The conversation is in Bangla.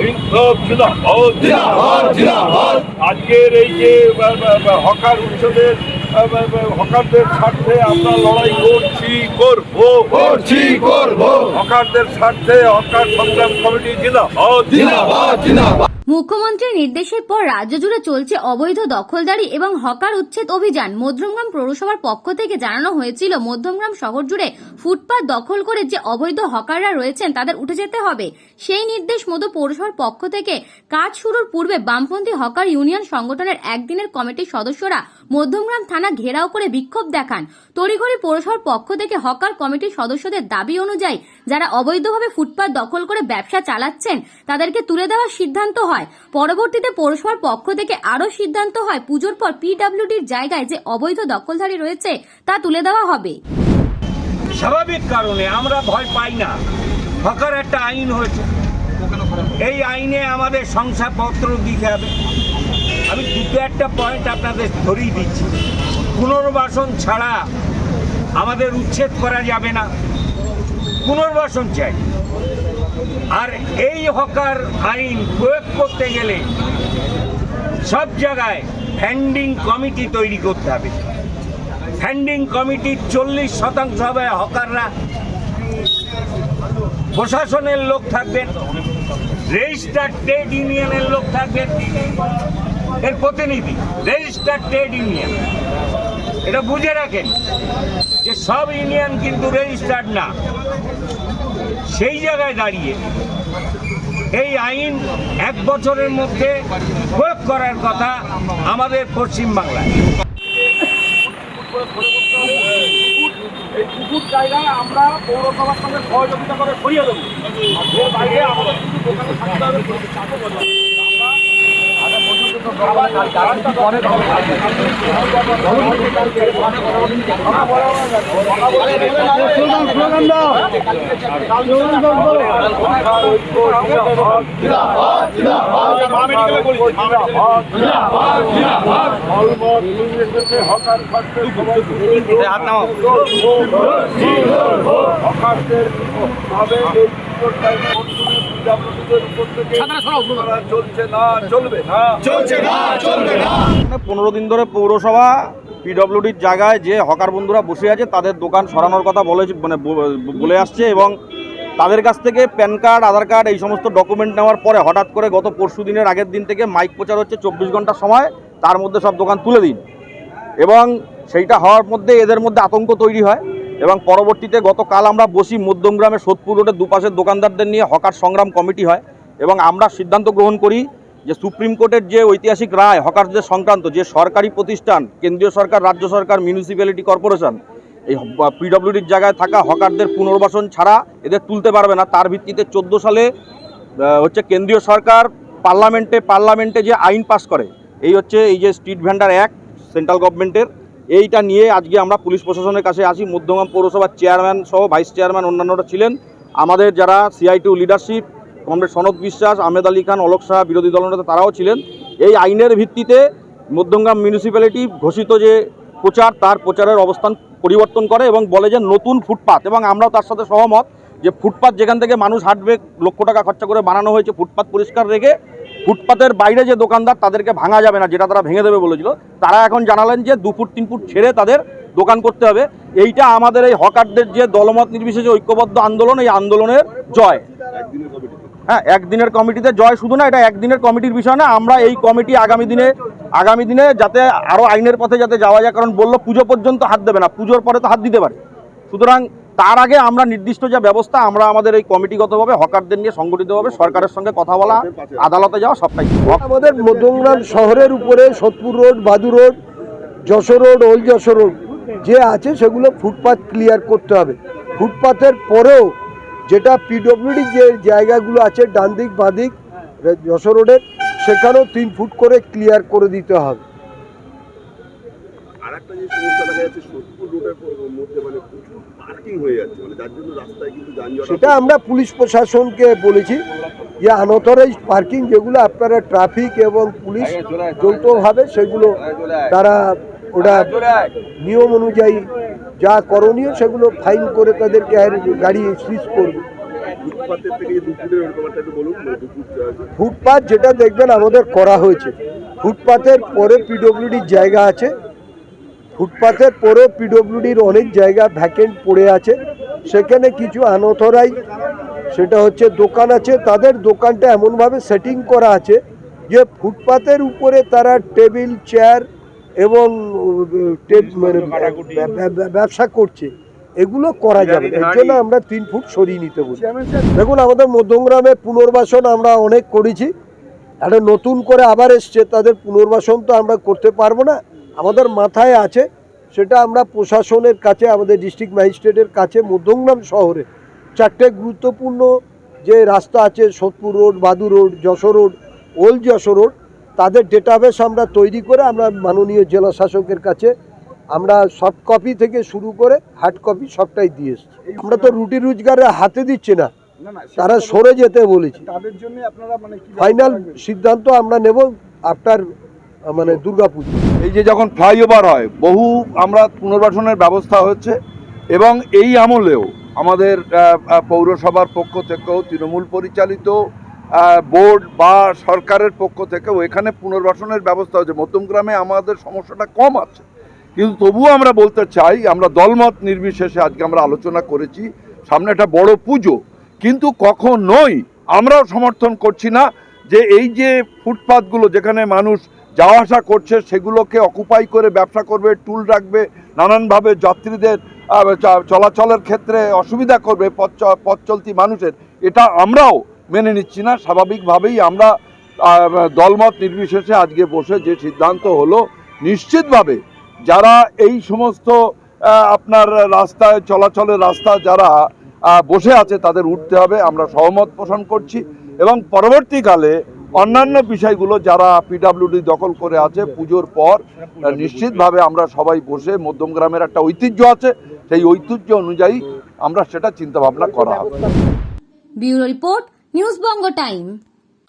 বিপ্লব জিন্দাবাদ জিন্দাবাদ। আজকের এই যে হকার উৎসবের হকারদের স্বার্থে আমরা লড়াই করছি করব। করছি করব। হকারদের স্বার্থে হকার সংগ্রাম কমিটি জিন্দাবাদ। জিন্দাবাদ জিন্দাবাদ। মুখ্যমন্ত্রীর নির্দেশের পর রাজ্য জুড়ে চলছে অবৈধ দখলদারি এবং হকার উচ্ছেদ অভিযান। মধ্যমগ্রাম পৌরসভার পক্ষ থেকে জানানো হয়েছিল মধ্যমগ্রাম শহর জুড়ে ফুটপাত দখল করে যে অবৈধ হকাররা রয়েছেন তাদের উঠে যেতে হবে। সেই নির্দেশ মতো পৌরসভার পক্ষ থেকে কাজ শুরুর পূর্বে বামপন্থী হকার ইউনিয়ন সংগঠনের একদিনের কমিটির সদস্যরা মধ্যমগ্রাম থানা ঘেরাও করে বিক্ষোভ দেখান। তড়িঘড়ি পৌরসভার পক্ষ থেকে হকার কমিটির সদস্যদের দাবি অনুযায়ী যারা অবৈধভাবে ফুটপাত দখল করে ব্যবসা চালাচ্ছেন, তাদেরকে তুলে দেওয়ার সিদ্ধান্ত হয়। পরবর্তীতে পৌরসভার পক্ষ থেকে আরও সিদ্ধান্ত হয়, পুজোর পর পিডব্লিউডির জায়গায় যে অবৈধ দখলধারী রয়েছে, তা তুলে দেওয়া হবে। স্বাভাবিক কারণে আমরা ভয় পাই না। হকার একটা আইন হয়েছে। এই আইনে আমাদের শংসাপত্র দিতে হবে। আমি দুটো একটা পয়েন্ট আপনাদের ধরিয়ে দিচ্ছি। পুনর্বাসন ছাড়া আমাদের উচ্ছেদ করা যাবে না। পুনর্বাসন চাই। আর এই হকার আইন প্রয়োগ করতে গেলে সব জায়গায় ফ্যান্ডিং কমিটি তৈরি করতে হবে। ফ্যান্ডিং কমিটির চল্লিশ শতাংশ হবে হকাররা। প্রশাসনের লোক থাকবেন রেজিস্টার্ড ট্রেড ইউনিয়নের লোক থাকবেন এর প্রতিনিধি রেজিস্টার্ড ট্রেড ইউনিয়ন এটা বুঝে রাখেন যে সব ইউনিয়ন কিন্তু রেজিস্টার্ড না। সেই জায়গায় দাঁড়িয়ে এই আইন এক বছরের মধ্যে প্রয়োগ করার কথা আমাদের পশ্চিমবাংলায়। জায়গায় আমরা পৌরসভার সঙ্গে সহযোগিতা করে সরিয়ে দেবো। আমাদের কিছু দোকানে থাকতে হবে জিন্দাবাদ হকার হকারদের ভাবে এই পুজোরটাই পিডাব্লিউডিদের উপর থেকে চলছে না চলবে না। চলছে না চলবে না। মানে পনেরো দিন ধরে পৌরসভা পিডব্লিউডির জায়গায় যে হকার বন্ধুরা বসে আছে তাদের দোকান সরানোর কথা বলে মানে বলে আসছে এবং তাদের কাছ থেকে প্যান কার্ড আধার কার্ড এই সমস্ত ডকুমেন্ট নেওয়ার পরে হঠাৎ করে গত পরশু দিনের আগের দিন থেকে মাইক প্রচার হচ্ছে চব্বিশ ঘণ্টার সময় তার মধ্যে সব দোকান তুলে দিন। এবং সেইটা হওয়ার মধ্যে এদের মধ্যে আতঙ্ক তৈরি হয়। এবং পরবর্তীতে গতকাল আমরা বসি মধ্যমগ্রামে সোদপুর রোডের দুপাশের দোকানদারদের নিয়ে হকার সংগ্রাম কমিটি হয় এবং আমরা সিদ্ধান্ত গ্রহণ করি যে সুপ্রিম কোর্টের যে ঐতিহাসিক রায়, হকারদের সংক্রান্ত যে সরকারি প্রতিষ্ঠান, কেন্দ্রীয় সরকার, রাজ্য সরকার মিউনিসিপ্যালিটি কর্পোরেশন এই পিডব্লিউডির জায়গায় থাকা হকারদের পুনর্বাসন ছাড়া এদের তুলতে পারবে না। তার ভিত্তিতে চোদ্দ সালে হচ্ছে কেন্দ্রীয় সরকার পার্লামেন্টে পার্লামেন্টে যে আইন পাস করে, এই হচ্ছে এই যে স্ট্রিট ভেন্ডার অ্যাক্ট সেন্ট্রাল গভর্নমেন্টের এইটা নিয়ে আজকে আমরা পুলিশ প্রশাসনের কাছে আসি। মধ্যমগ্রাম পৌরসভার চেয়ারম্যান সহ ভাইস চেয়ারম্যান অন্যান্যরা ছিলেন। আমাদের যারা সিআইটিউ লিডারশিপ কমরেড সনদ বিশ্বাস, আহমেদ আলী খান, অলোক শাহ বিরোধী দলনেতা তারাও ছিলেন। এই আইনের ভিত্তিতে মধ্যমগ্রাম মিউনিসিপ্যালিটি ঘোষিত যে প্রচার, তার প্রচারের অবস্থান পরিবর্তন করে এবং বলে যে নতুন ফুটপাত এবং আমরাও তার সাথে সহমত যে ফুটপাত যেখান থেকে মানুষ হাঁটবে, লক্ষ টাকা খরচা করে বানানো হয়েছে, ফুটপাত পরিষ্কার রেখে ফুটপাতের বাইরে যে দোকানদার তাদেরকে ভাঙা যাবে না, যেটা তারা ভেঙে দেবে বলেছিল, তারা এখন জানালেন যে দু ফুট, তিন ফুট ছেড়ে তাদের দোকান করতে হবে। এইটা আমাদের এই হকারদের যে দলমত নির্বিশেষে ঐক্যবদ্ধ আন্দোলন, এই আন্দোলনের জয়। হ্যাঁ একদিনের কমিটিতে জয় শুধু না, এটা একদিনের কমিটির বিষয় না, আমরা এই কমিটি আগামী দিনে আগামী দিনে যাতে আরও আইনের পথে যাতে যাওয়া যায়, কারণ বলল পুজো পর্যন্ত হাত দেবে না, পুজোর পরে তো হাত দিতে পারে। সুতরাং তার আগে আমরা নির্দিষ্ট যে ব্যবস্থা আমরা আমাদের এই কমিটিগতভাবে হকারদের নিয়ে সংগঠিতভাবে সরকারের সঙ্গে কথা বলা আদালতে যাওয়া সবটাই। আমাদের মধ্যমগ্রাম শহরের উপরে Sodepur road Badu road Jessore road old Jessore road যে আছে সেগুলো ফুটপাথ ক্লিয়ার করতে হবে। ফুটপাথের পরেও যেটা পিডব্লিউডি যে জায়গাগুলো আছে ডান দিক বাঁ দিক যশোর রোডের সেখানেও তিন ফুট করে ক্লিয়ার করে দিতে হবে। আর একটা যে সমস্যা দেখা যাচ্ছে সোদপুর রোডের মধ্যে মানে পার্কিং হয়ে যাচ্ছে মানে যার জন্য রাস্তায় কিন্তু যানজট সেটা আমরা পুলিশ প্রশাসনকে বলেছি যে আনঅথরাইজ পার্কিং যেগুলো আপনারা ট্রাফিক এবং পুলিশ যৌথভাবে সেগুলো তারা ওটা নিয়ম অনুযায়ী যা করণীয় সেগুলো ফাইন করে তাদেরকে আর গাড়ি সিজ করবে। ফুটপাথ যেটা দেখবেন আমাদের করা হয়েছে। ফুটপাথের পরে পিডব্লিউডির জায়গা আছে। ফুটপাথের পরেও পিডব্লিউডির অনেক জায়গা ভ্যাকেন্ট পড়ে আছে। সেখানে কিছু আনঅথরাইজ সেটা হচ্ছে দোকান আছে। তাদের দোকানটা এমনভাবে সেটিং করা আছে যে ফুটপাথের উপরে তারা টেবিল চেয়ার এবং মানে ব্যব- ব্যব- ব্যবসা করছে। এগুলো করা যাবে। না। এর জন্য আমরা তিন ফুট সরিয়ে নিতে বলি। দেখুন আমাদের মধ্যমগ্রামে পুনর্বাসন আমরা অনেক করেছি। একটা নতুন করে আবার এসছে তাদের পুনর্বাসন তো আমরা করতে পারব না। আমাদের মাথায় আছে সেটা আমরা প্রশাসনের কাছে আমাদের ডিস্ট্রিক্ট ম্যাজিস্ট্রেটের কাছে মধ্যমগ্রাম শহরে। চারটে গুরুত্বপূর্ণ যে রাস্তা আছে Sodepur road Badu road Jessore road old Jessore road তাদের ডেটাবেস আমরা তৈরি করে আমরা মাননীয় জেলা শাসকের কাছে আমরা সফট কপি থেকে শুরু করে হার্ড কপি সবটাই দিয়ে এসছি। আমরা তো রুটি রোজগারে হাতে দিচ্ছি না। তারা সরে যেতে বলেছি। তাদের জন্য আপনারা মানে ফাইনাল সিদ্ধান্ত আমরা নেব আফটার মানে দুর্গাপুজো। এই যে যখন ফ্লাইওভার হয়, বহু আমরা পুনর্বাসনের ব্যবস্থা হচ্ছে এবং এই আমলেও আমাদের পৌরসভার পক্ষ থেকেও, তৃণমূল পরিচালিত বোর্ড বা সরকারের পক্ষ থেকেও এখানে পুনর্বাসনের ব্যবস্থা হচ্ছে মধ্যমগ্রামে আমাদের সমস্যাটা কম আছে। কিন্তু তবুও আমরা বলতে চাই, আমরা দলমত নির্বিশেষে আজকে আমরা আলোচনা করেছি, সামনে একটা বড় পুজো। কিন্তু কখনোই আমরাও সমর্থন করছি না যে এই যে ফুটপাতগুলো যেখানে মানুষ যাওয়া আসা করছে সেগুলোকে অকুপাই করে ব্যবসা করবে টুল রাখবে, নানানভাবে যাত্রীদের চলাচলের ক্ষেত্রে অসুবিধা করবে পথ পথ চলতি মানুষের। এটা আমরাও মেনে নিচ্ছি না। স্বাভাবিকভাবেই আমরা দলমত নির্বিশেষে আজকে বসে যে সিদ্ধান্ত হলো, নিশ্চিতভাবে যারা এই সমস্ত আপনার রাস্তায়, চলাচলের রাস্তা যারা বসে আছে তাদের উঠতে হবে। আমরা সহমত পোষণ করছি এবং পরবর্তীকালে অন্যান্য বিষয়গুলো যারা পিডাব্লিউডি দখল করে আছে পুজোর পর নিশ্চিতভাবে আমরা সবাই বসে মধ্যমগ্রামের একটা ঐতিহ্য আছে, সেই ঐতিহ্য অনুযায়ী আমরা সেটা চিন্তা ভাবনা করা হবে। Bureau report, news Banga time.